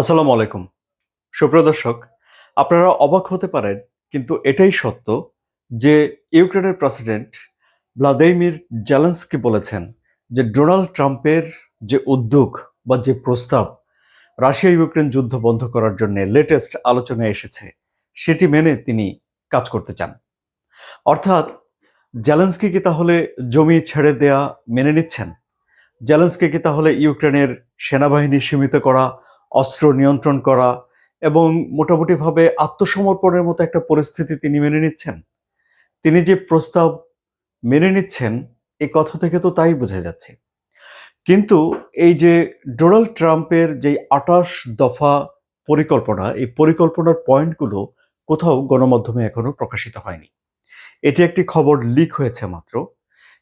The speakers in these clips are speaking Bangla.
আসসালামু আলাইকুম। সুপ্রিয় দর্শক, আপনারা অবাক হতে পারেন, কিন্তু এটাই সত্য যে ইউক্রেনের প্রেসিডেন্ট ভ্লাদিমির জেলেন্সকি বলেছেন যে ডোনাল্ড ট্রাম্পের যে উদ্যোগ বা যে প্রস্তাব রাশিয়া ইউক্রেন যুদ্ধ বন্ধ করার জন্য লেটেস্ট আলোচনায় এসেছে, সেটি মেনে তিনি কাজ করতে চান। অর্থাৎ জেলেন্সকি কি তাহলে জমি ছেড়ে দেয়া মেনে নিচ্ছেন? জেলেন্সকি কি তাহলে ইউক্রেনের সেনাবাহিনী সীমিত করা অস্ত্র নিয়ন্ত্রণ করা এবং মোটামুটিভাবে আত্মসমর্পণের মতো একটা পরিস্থিতি তিনি মেনে নিচ্ছেন। তিনি যে প্রস্তাব মেনে নিচ্ছেন এই কথা থেকে তো তাই বোঝা যাচ্ছে। কিন্তু এই যে ডোনাল্ড ট্রাম্পের যে আটাশ দফা পরিকল্পনা, এই পরিকল্পনার পয়েন্টগুলো কোথাও গণমাধ্যমে এখনও প্রকাশিত হয়নি। এটি একটি খবর লিক হয়েছে মাত্র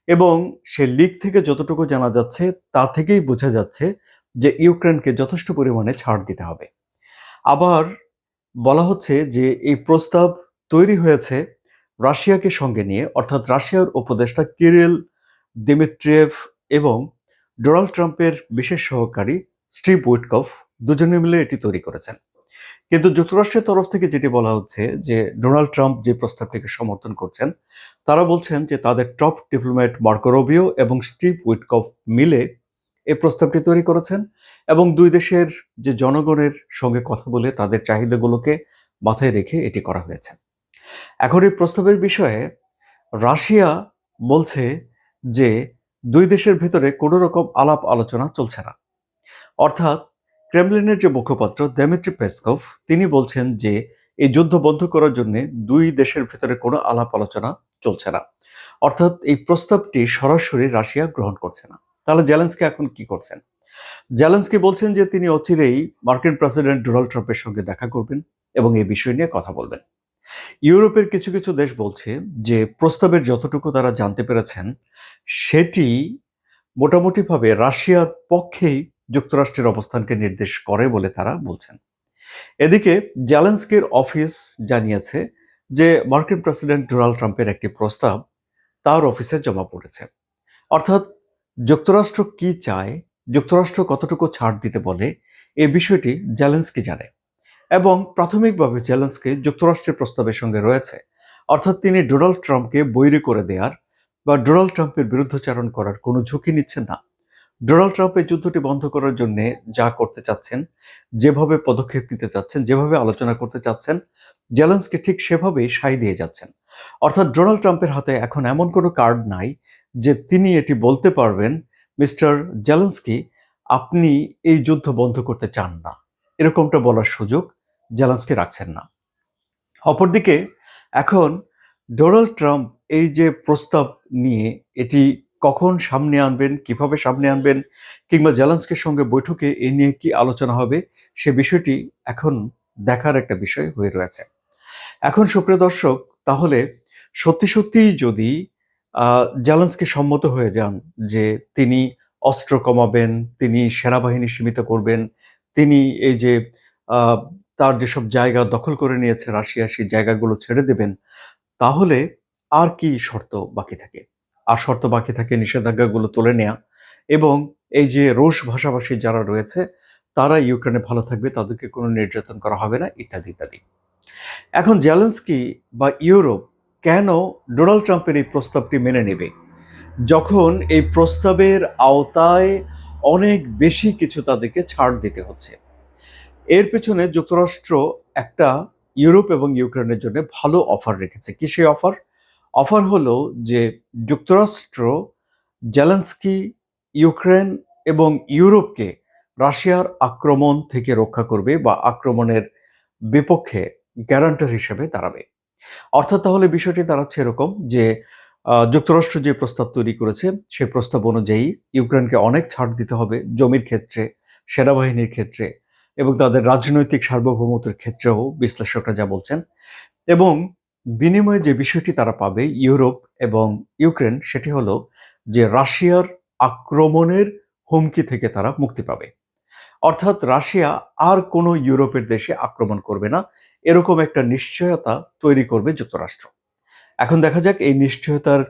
এবং সে লিক থেকে যতটুকু জানা যাচ্ছে, তা থেকেই বোঝা যাচ্ছে যে ইউক্রেনকে যথেষ্ট পরিমাণে ছাড় দিতে হবে। আবার বলা হচ্ছে যে এই প্রস্তাব তৈরি হয়েছে রাশিয়াকে সঙ্গে নিয়ে, অর্থাৎ রাশিয়ার উপদেষ্টা কিরিল দিমিত্রিয়েভ এবং ডোনাল্ড ট্রাম্পের বিশেষ সহকারী স্টিভ উইটকফ দুজনে মিলে এটি তৈরি করেছেন। কিন্তু যুক্তরাষ্ট্রের তরফ থেকে যেটি বলা হচ্ছে যে ডোনাল্ড ট্রাম্প যে প্রস্তাবটিকে সমর্থন করছেন, তারা বলছেন যে তাদের টপ ডিপ্লোম্যাট মার্কো রবিও এবং স্টিভ উইটকফ মিলে এই প্রস্তাবটি তৈরি করেছেন এবং দুই দেশের যে জনগণের সঙ্গে কথা বলে তাদের চাহিদাগুলোকে মাথায় রেখে এটি করা হয়েছে। এখন এই প্রস্তাবের বিষয়ে রাশিয়া বলছে যে দুই দেশের ভিতরে কোনো রকম আলাপ আলোচনা চলছে না। অর্থাৎ ক্রেমলিনের যে মুখপাত্র দেমিত্রি পেসকভ, তিনি বলছেন যে এই যুদ্ধ বন্ধ করার জন্য দুই দেশের ভিতরে কোনো আলাপ আলোচনা চলছে না। অর্থাৎ এই প্রস্তাবটি সরাসরি রাশিয়া গ্রহণ করছে না। তাহলে জেলেন্সকি এখন কি করছেন? জেলেন্সকি বলছেন যে তিনি অচিরেই মার্কিন প্রেসিডেন্ট ডোনাল্ড ট্রাম্পের সঙ্গে দেখা করবেন এবং এই বিষয় নিয়ে কথা বলবেন। ইউরোপের কিছু কিছু দেশ বলছে যে প্রস্তাবের যতটুকু তারা জানতে পেরেছেন, সেটি মোটামুটিভাবে রাশিয়ার পক্ষেই যুক্তরাষ্ট্রের অবস্থানকে নির্দেশ করে বলে তারা বলছেন। এদিকে জেলেন্সকির অফিস জানিয়েছে যে মার্কিন প্রেসিডেন্ট ডোনাল্ড ট্রাম্পের একটি প্রস্তাব তার অফিসে জমা পড়েছে। অর্থাৎ যুক্তরাষ্ট্র কি চায়, যুক্তরাষ্ট্র কতটুকু ছাড় দিতে বলে, এ বিষয়টি জেলেন্সকি জানে এবং প্রাথমিকভাবে জেলেন্সকি যুক্তরাষ্ট্রের প্রস্তাবের সঙ্গে রয়েছে। অর্থাৎ তিনি ডোনাল্ড ট্রাম্পকে বৈরী করে দেওয়ার বা ডোনাল্ড ট্রাম্পের বিরুদ্ধচারণ করার কোনো ঝুঁকি নিচ্ছেন না। ডোনাল্ড ট্রাম্প এই যুদ্ধটি বন্ধ করার জন্য যা করতে চাচ্ছেন, যেভাবে পদক্ষেপ নিতে চাচ্ছেন, যেভাবে আলোচনা করতে চাচ্ছেন জ্যালেন্সকে ঠিক সেভাবেই সাই দিয়ে যাচ্ছেন। অর্থাৎ ডোনাল্ড ট্রাম্পের হাতে এখন এমন কোনো কার্ড নাই যে তিনি এটি বলতে পারবেন, মিস্টার জেলেন্সকি, আপনি এই যুদ্ধ বন্ধ করতে চান না। এরকমটা বলার সুযোগ জেলেন্সকি রাখছেন না। অপরদিকে, এখন ডোনাল্ড ট্রাম্প এই যে প্রস্তাব নিয়ে এটি কখন সামনে আনবেন, কীভাবে সামনে আনবেন, কিংবা জেলেন্সকির সঙ্গে বৈঠকে এ নিয়ে কি আলোচনা হবে, সে বিষয়টি এখন দেখার একটা বিষয় হয়ে রয়েছে। এখন সুপ্রিয় দর্শক, তাহলে সত্যি সত্যিই যদি জেলেন্সকি সম্মত হয়ে যান যে তিনি অস্ত্র কমাবেন, তিনি সেনাবাহিনী সীমিত করবেন, তিনি এই যে তার যেসব জায়গা দখল করে নিয়েছে রাশিয়া, সেই জায়গাগুলো ছেড়ে দেবেন, তাহলে আর কি শর্ত বাকি থাকে? আর শর্ত বাকি থাকে নিষেধাজ্ঞাগুলো তুলে নেয়া এবং এই যে রুশ ভাষাভাষী যারা রয়েছে, তারা ইউক্রেনে ভালো থাকবে, তাদেরকে কোনো নির্যাতন করা হবে না, ইত্যাদি ইত্যাদি। এখন জেলেন্সকি বা ইউরোপ কেন ডোনাল্ড ট্রাম্পের এই প্রস্তাবটি মেনে নেবে? যখন এই প্রস্তাবের আওতায় অনেক বেশি কিছু তাদেরকে ছাড় দিতে হচ্ছে। এর পেছনে যুক্তরাষ্ট্র একটা ইউরোপ এবং ইউক্রেনের জন্য ভালো অফার রেখেছে। কি সেই অফার? অফার হলো যে যুক্তরাষ্ট্র জেলেন্সকি, ইউক্রেন এবং ইউরোপকে রাশিয়ার আক্রমণ থেকে রক্ষা করবে বা আক্রমণের বিপক্ষে গ্যারান্টার হিসেবে দাঁড়াবে। অর্থাৎ তাহলে বিষয়টি দাঁড়াচ্ছে এরকম যে যুক্তরাষ্ট্র যে প্রস্তাব তৈরি করেছে সেই প্রস্তাব অনুযায়ী ইউক্রেনকে অনেক ছাড় দিতে হবে জমির ক্ষেত্রে, সেনাবাহিনীর ক্ষেত্রে এবং তাদের রাজনৈতিক সার্বভৌমত্বের ক্ষেত্রেও বিশ্লেষকরা যা বলছেন এবং বিনিময়ে যে বিষয়টি তারা পাবে ইউরোপ এবং ইউক্রেন, সেটি হলো যে রাশিয়ার আক্রমণের হুমকি থেকে তারা মুক্তি পাবে। অর্থাৎ রাশিয়া আর কোনো ইউরোপের দেশে আক্রমণ করবে না। এরকম একটা নিশ্চয়তা তৈরি করবে যুক্তরাষ্ট্র। এখন দেখা যাক এই নিশ্চয়তার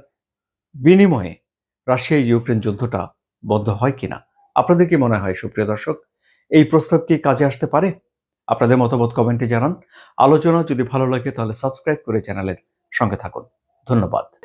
বিনিময়ে রাশিয়া ইউক্রেন যুদ্ধটা বন্ধ হয় কিনা। আপনাদের কি মনে হয়, সুপ্রিয় দর্শক? এই প্রস্তাব কি কাজে আসতে পারে? আপনাদের মতামত কমেন্টে জানান। আলোচনা যদি ভালো লাগে তাহলে সাবস্ক্রাইব করে চ্যানেলের সঙ্গে থাকুন। ধন্যবাদ।